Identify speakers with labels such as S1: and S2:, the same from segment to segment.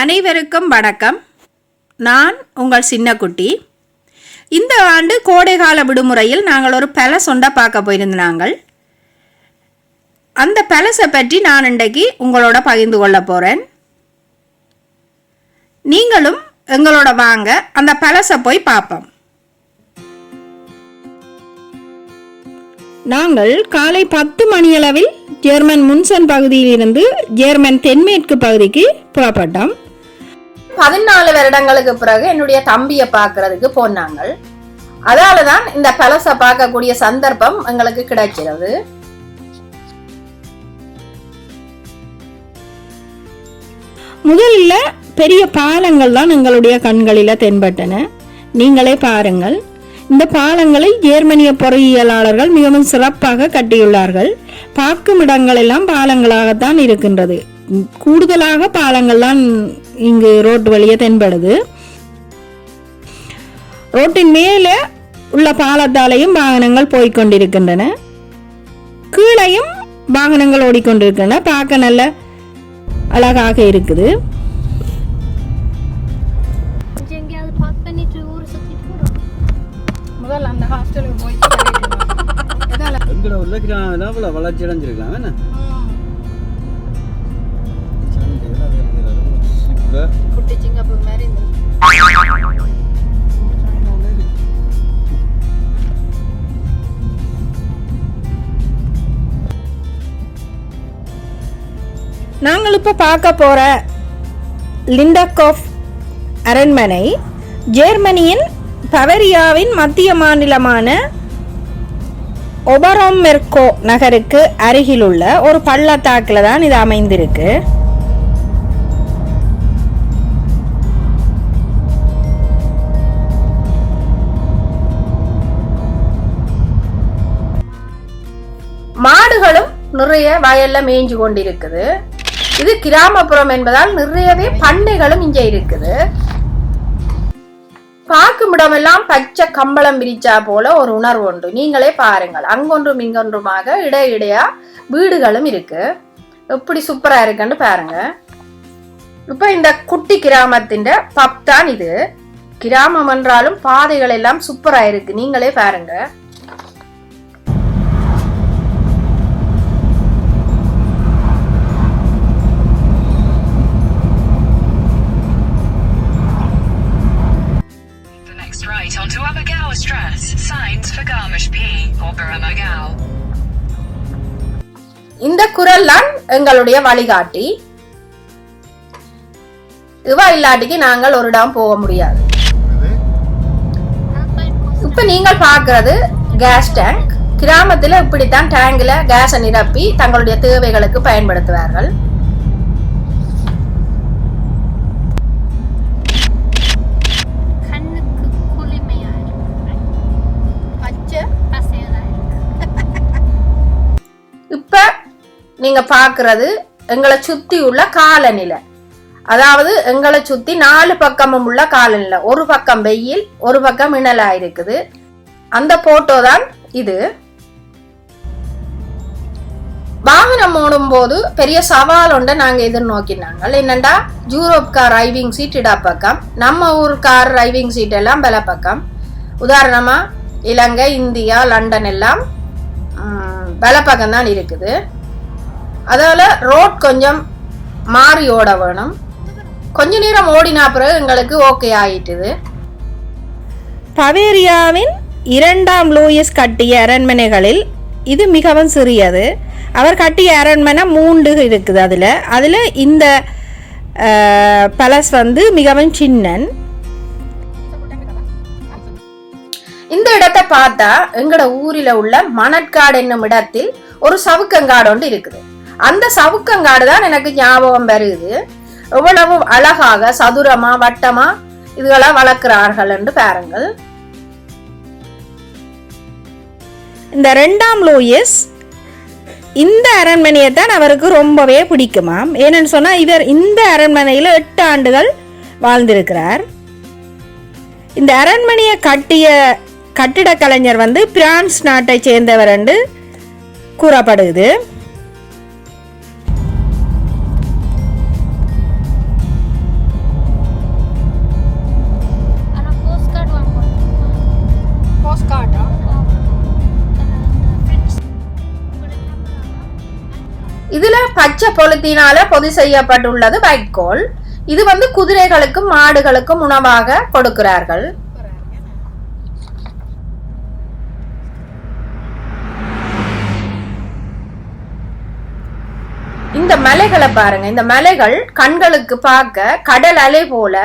S1: அனைவருக்கும் வணக்கம். நான் உங்கள் சின்னக்குட்டி. இந்த ஆண்டு கோடைகால விடுமுறையில் நாங்கள் ஒரு பேலஸ் சொண்டை பார்க்க போயிருந்தோம் நாங்கள். அந்த பலசை பற்றி நான் இன்றைக்கு உங்களோட பகிர்ந்து கொள்ள போகிறேன் நீங்களும் எங்களோட வாங்க அந்த பேலஸை போய் பார்ப்போம். நாங்கள் காலை பத்து மணியளவில் ஜெர்மன் முன்சன் பகுதியிலிருந்து ஜெர்மன் தென்மேற்கு பகுதிக்கு புறப்பட்டோம். பதினாலு வருடங்களுக்கு பிறகு என்னுடைய தம்பியை பார்க்கறதுக்கு போனாங்க அதால தான் இந்த பழசை பார்க்கக்கூடிய சந்தர்ப்பம் எங்களுக்கு கிடைக்கிறது. முதல்ல பெரிய பாலங்கள் தான் எங்களுடைய கண்களில் தென்பட்டன. நீங்களே பாருங்கள். இந்த பாலங்களை ஜெர்மனிய பொறியியலாளர்கள் மிகவும் சிறப்பாக கட்டியுள்ளார்கள். பார்க்கும் இடங்கள் எல்லாம் பாலங்களாகத்தான் இருக்கின்றது. கூடுதலாக பாலங்கள் தான் இங்கு ரோட்டு வழியே தென்படுது. ரோட்டின் மேலே உள்ள பாலத்தாலையும் வாகனங்கள் போய்க்கொண்டிருக்கின்றன. கீழையும் வாகனங்கள் ஓடிக்கொண்டிருக்கின்றன. பார்க்க நல்ல அழகாக இருக்குது. முதல்ல அந்த ஹாஸ்டலுக்கு
S2: அவ்வளோ வளர்ச்சி அடைஞ்சிருக்கலாம் என்ன?
S1: நாள் இப்போ பார்க்க போகிற லிண்டக்கோஃப் அரண்மனை ஜெர்மனியின் பவரியாவின் மத்திய மாநிலமான ஒபரோமெர்கோ நகருக்கு அருகிலுள்ள ஒரு பள்ளத்தாக்கில் தான் இது அமைந்திருக்கு. மாடுகளும் நிறைய வயல்ல மேய்ஞ்சு கொண்டிருக்குது. இது கிராமப்புறம் என்பதால் நிறையவே பண்ணைகளும் இங்கே இருக்குது. பார்க்கும் இடமெல்லாம் பச்சை கம்பளம் விரிச்சா போல ஒரு உணர்வு உண்டு. நீங்களே பாருங்கள். அங்கொன்றும் இங்கொன்றுமாக இடையிடையா வீடுகளும் இருக்கு. எப்படி சூப்பரா இருக்குன்னு பாருங்க. இப்ப இந்த குட்டி கிராமத்தின் பப் தான் இது. கிராமம் என்றாலும் பாதைகள் எல்லாம் சூப்பரா இருக்கு. நீங்களே பாருங்க. இந்த குரல் தான் எங்களுடைய வழிகாட்டி. இவ இல்லாட்டிக்கு நாங்கள் ஒரு இடம் போக முடியாது. இப்ப நீங்கள் பாக்குறது கேஸ் டேங்க் கிராமத்துல இப்படித்தான் டேங்க்ல கேஸை நிரப்பி தங்களுடைய தேவைகளுக்கு பயன்படுத்துவார்கள். நீங்க பாக்குறது எங்களை சுத்தி உள்ள காலநிலை. அதாவது எங்களை சுத்தி நாலு பக்கமும் உள்ள காலநிலை. ஒரு பக்கம் வெயில் ஒரு பக்கம் இணலா இருக்குது. அந்த போட்டோ தான் இது. வாகனம் ஓடும் போது பெரிய சவால் ஒன்றை நாங்க எதிர்நோக்கினாங்க. என்னண்டா? ஜூரோப் கார் டிரைவிங் சீட் இடா பக்கம். நம்ம ஊர் கார் டிரைவிங் சீட் எல்லாம் பல பக்கம். உதாரணமாக இலங்கை இந்தியா லண்டன் எல்லாம் பல பக்கம் தான் இருக்குது. அதால ரோட் கொஞ்சம் மாறி ஓட வேணும். கொஞ்ச நேரம் ஓடினா பிறகு எங்களுக்கு ஓகே ஆயிட்டுது. பவேரியாவின் இரண்டாம் லூயிஸ் கட்டிய அரண்மனைகளில் இது மிகவும் சிறியது. அவர் கட்டிய அரண்மனை மூண்டு இருக்குது அதில். அதில் இந்த பலஸ் வந்து மிகவும் சின்னன். இந்த இடத்தை பார்த்தா எங்கட ஊரில் உள்ள மணற்காடு என்னும் இடத்தில் ஒரு சவுக்கங்காடு ஒன்று இருக்குது. அந்த சவுக்கங்காடு தான் எனக்கு ஞாபகம் வருது. எவ்வளவு அழகாக சதுரமா வட்டமா இதுகளை வளர்க்கிறார்கள் என்று பாருங்கள். இந்த ரெண்டாம் லூயிஸ் இந்த அரண்மனையை தான் அவருக்கு ரொம்பவே பிடிக்குமாம் ஏன்னு சொன்னால் இவர் இந்த அரண்மனையில் எட்டு ஆண்டுகள் வாழ்ந்திருக்கிறார். இந்த அரண்மனையை கட்டிய கட்டிடக்கலைஞர் வந்து பிரான்ஸ் நாட்டை சேர்ந்தவர் என்று கூறப்படுது. பச்சை பொலித்தீனால பொதி செய்யப்பட்டுள்ளது வைக்கோல் இது வந்து குதிரைகளுக்கும் மாடுகளுக்கும் உணவாக கொடுக்கிறார்கள். இந்த மலைகளை பாருங்க. இந்த மலைகள் கண்களுக்கு பார்க்க கடல் அலை போல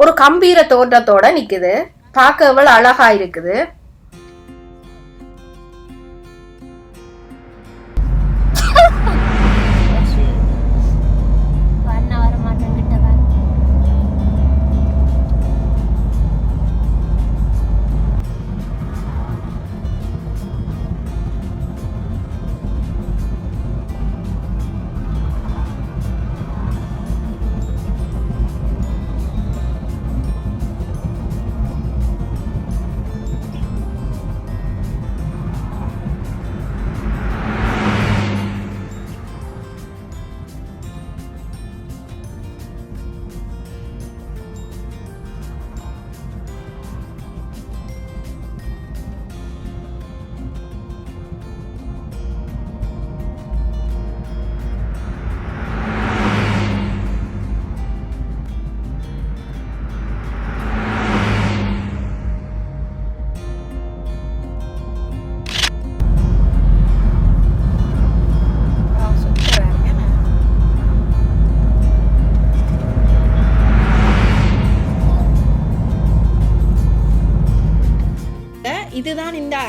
S1: ஒரு கம்பீர தோற்றத்தோட நிக்குது. பார்க்க எவ்வளவு அழகா இருக்குது.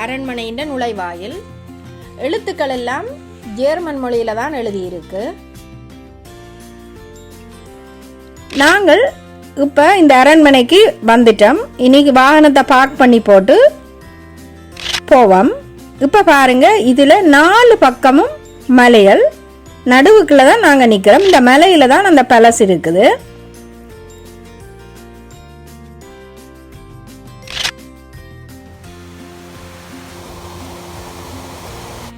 S1: அரண்மனையின் நுழைவாயில். எழுத்துக்கள் எல்லாம் ஜேர்மன் மொழியில தான் எழுதியிருக்கு. நாங்கள் இப்போ இந்த அரண்மனைக்கு வந்துட்டோம். இன்னைக்கு வாகனத்தை பார்க் பண்ணி போட்டு போவோம். இப்போ பாருங்க இதில் நாலு பக்கமும் மலைகள். நடுவுக்குள்ள தான் நாங்கள் நிற்கிறோம் இந்த மலையில தான் அந்த பேலஸ் இருக்குது.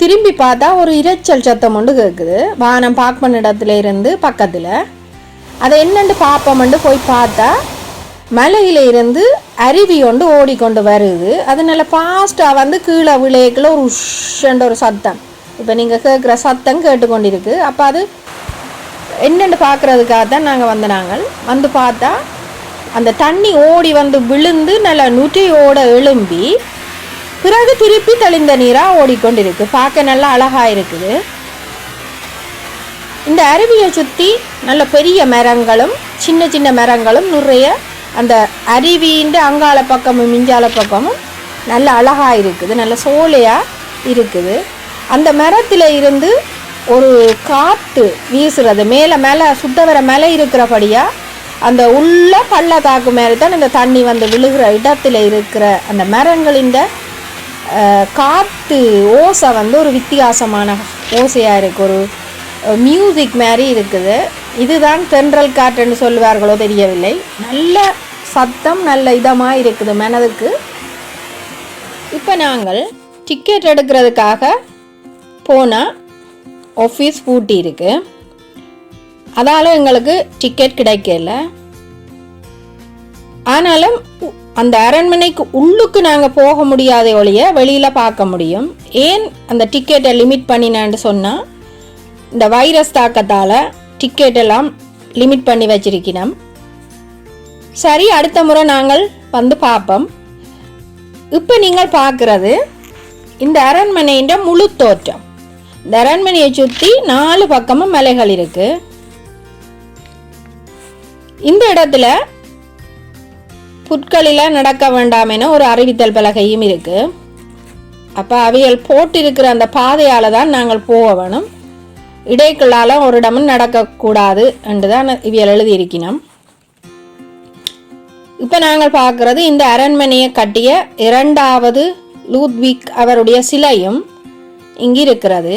S1: திரும்பி பார்த்தா ஒரு இரைச்சல் சத்தம் ஒன்று கேட்குது வானம் பார்க் பண்ண இடத்துல இருந்து பக்கத்தில். அதை என்னண்டு பார்ப்போம்ண்டு போய் பார்த்தா மலையில இருந்து அருவி ஒன்று ஓடிக்கொண்டு வருது. அது நல்லா ஃபாஸ்ட்டாக வந்து கீழே விளையக்குள்ள ஒரு உஷ்ன்ற ஒரு சத்தம். இப்போ நீங்கள் கேட்குற சத்தம் கேட்டுக்கொண்டிருக்கு. அப்போ அது என்னென்று பார்க்குறதுக்காக தான் நாங்கள் வந்த நாங்கள் வந்து பார்த்தா அந்த தண்ணி ஓடி வந்து விழுந்து நல்லா நுட்டியோட எழும்பி பிறகு திருப்பி தெளிந்த நீராக ஓடிக்கொண்டிருக்கு. பார்க்க நல்லா அழகா இருக்குது. இந்த அருவியை சுற்றி நல்ல பெரிய மரங்களும் சின்ன சின்ன மரங்களும் நிறைய அந்த அருவியின் அங்கால பக்கமும் மிஞ்சால பக்கமும் நல்ல அழகா இருக்குது. நல்ல சோலையாக இருக்குது. அந்த மரத்தில் இருந்து ஒரு காற்று வீசுறது. மேலே மேலே சுத்த வர மேலே இருக்கிறபடியாக அந்த உள்ள பள்ளத்தாக்கு மேலே தான் இந்த தண்ணி வந்து விழுகிற இடத்துல இருக்கிற அந்த மரங்களின் காற்று ஓசை வந்து ஒரு வித்தியாசமான ஓசையாக இருக்குது ஒரு மியூசிக் மாதிரி இருக்குது. இதுதான் தென்றல் காற்றுன்னு சொல்லுவார்களோ தெரியவில்லை. நல்ல சத்தம் நல்ல இதமாக இருக்குது மனதுக்கு. இப்போ நாங்கள் டிக்கெட் எடுக்கிறதுக்காக போனால் ஆஃபீஸ் பூட்டி இருக்கு. அதால் எங்களுக்கு டிக்கெட் கிடைக்கல. ஆனாலும் அந்த அரண்மனைக்கு உள்ளுக்கு நாங்கள் போக முடியாத ஒழிய வெளியில் பார்க்க முடியும். ஏன் அந்த டிக்கெட்டை லிமிட் பண்ணினான்னு சொன்னால் இந்த வைரஸ் தாக்கத்தால் டிக்கெட்டெல்லாம் லிமிட் பண்ணி வச்சிருக்கிறோம் சரி அடுத்த முறை நாங்கள் வந்து பார்ப்போம். இப்போ நீங்கள் பார்க்குறது இந்த அரண்மனையின் முழு தோற்றம். இந்த அரண்மனையை சுற்றி நாலு பக்கமும் மலைகள் இருக்குது இந்த இடத்துல புற்களில் நடக்க வேண்டாம் என ஒரு அறிவித்தல் பலகையும் இருக்குது அப்போ அவைகள் போட்டிருக்கிற அந்த பாதையால் தான் நாங்கள் போக வேணும். இடைக்குள்ளால ஒரு இடமும் நடக்கக்கூடாது என்று தான் இவியல் எழுதியிருக்கணும் இப்போ நாங்கள் பார்க்குறது இந்த அரண்மனையை கட்டிய இரண்டாவது லூத்விக் அவருடைய சிலையும் இங்கிருக்கிறது.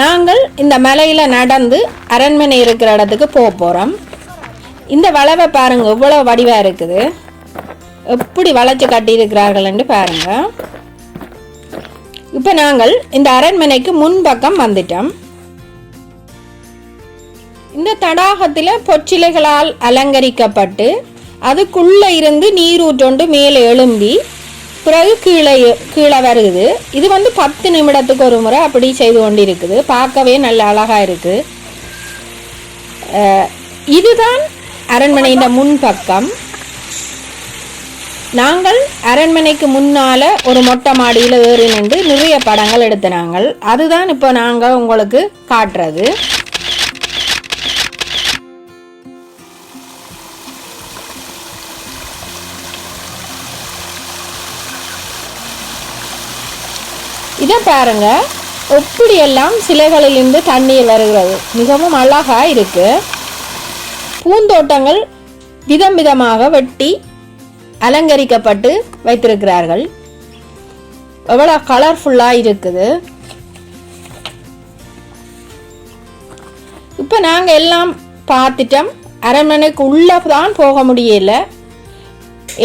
S1: நாங்கள் இந்த மலையில் நடந்து அரண்மனை இருக்கிற இடத்துக்கு போக போகிறோம் இந்த வளவை பாருங்கள் இவ்வளோ வடிவாக இருக்குது. எப்படி வளைச்சு கட்டியிருக்கிறார்கள்னு பாருங்கள் இப்போ நாங்கள் இந்த அரண்மனைக்கு முன்பக்கம் வந்துட்டோம். இந்த தடாகத்தில் பொச்சிலைகளால் அலங்கரிக்கப்பட்டு அதுக்குள்ளே இருந்து நீரூற்றொண்டு மேலே எழும்பி பிறகு கீழே கீழே வருகுது. இது வந்து பத்து நிமிடத்துக்கு ஒரு முறை அப்படி செய்து கொண்டு இருக்குது பார்க்கவே நல்ல அழகாக இருக்குது இதுதான் அரண்மனையின் முன்பக்கம் நாங்கள் அரண்மனைக்கு முன்னால் ஒரு மொட்டை மாடியில் ஏறி நின்று நிறைய படங்கள் எடுத்தினாங்கள் அதுதான் இப்போ நாங்கள் உங்களுக்கு காட்டுறது. இதை பாருங்க. எப்படியெல்லாம் சிலைகளிலிருந்து தண்ணீர் வருகிறது. மிகவும் அழகாக இருக்கு. பூந்தோட்டங்கள் விதம் விதமாக வெட்டி அலங்கரிக்கப்பட்டு வைத்திருக்கிறார்கள். எவ்வளோ கலர்ஃபுல்லாக இருக்குது. இப்போ நாங்கள் எல்லாம் பார்த்துட்டோம். அரண்மனைக்கு உள்ளே தான் போக முடியல.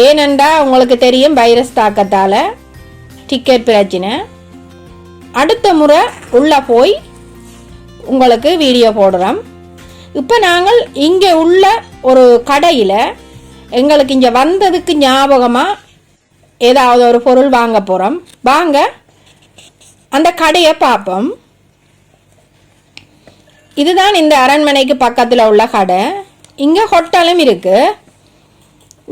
S1: ஏனென்றா உங்களுக்கு தெரியும் வைரஸ் தாக்கத்தால். டிக்கெட் பிரச்சனை. அடுத்த முறை உள்ளே போய் உங்களுக்கு வீடியோ போடுறோம். இப்போ நாங்கள் இங்கே உள்ள ஒரு கடையில் எங்களுக்கு இங்கே வந்ததுக்கு ஞாபகமாக ஏதாவது ஒரு பொருள் வாங்க போகிறோம் வாங்க அந்த கடையை பார்ப்போம். இதுதான் இந்த அரண்மனைக்கு பக்கத்தில் உள்ள கடை. இங்கே ஹோட்டலும் இருக்குது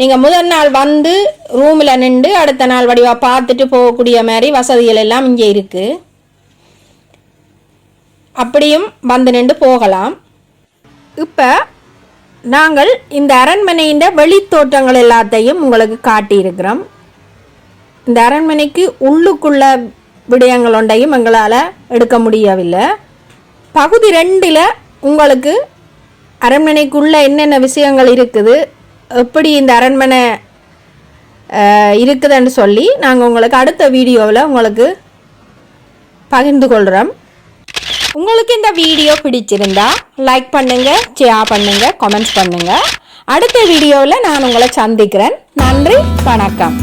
S1: நீங்கள் முதல் நாள் வந்து ரூமில் நின்று அடுத்த நாள் வடிவாக பார்த்துட்டு போகக்கூடிய மாதிரி வசதிகள் எல்லாம் இங்கே இருக்குது அப்படியும் வந்து நின்று போகலாம். இப்போ நாங்கள் இந்த அரண்மனையின் வெளித்தோற்றங்கள் எல்லாத்தையும் உங்களுக்கு காட்டியிருக்கிறோம். இந்த அரண்மனைக்கு உள்ளுக்குள்ள விடயங்கள் ஒன்றையும் எங்களால் எடுக்க முடியவில்லை. பகுதி ரெண்டில் உங்களுக்கு அரண்மனைக்குள்ளே என்னென்ன விஷயங்கள் இருக்குது எப்படி இந்த அரண்மனை இருக்குதுன்னு சொல்லி நாங்கள் உங்களுக்கு அடுத்த வீடியோவில் உங்களுக்கு பகிர்ந்து கொள்கிறோம் உங்களுக்கு இந்த வீடியோ பிடிச்சிருந்தா லைக் பண்ணுங்க ஷேர் பண்ணுங்க கமெண்ட்ஸ் பண்ணுங்க. அடுத்த வீடியோவில் நான் உங்களை சந்திக்கிறேன். நன்றி வணக்கம்.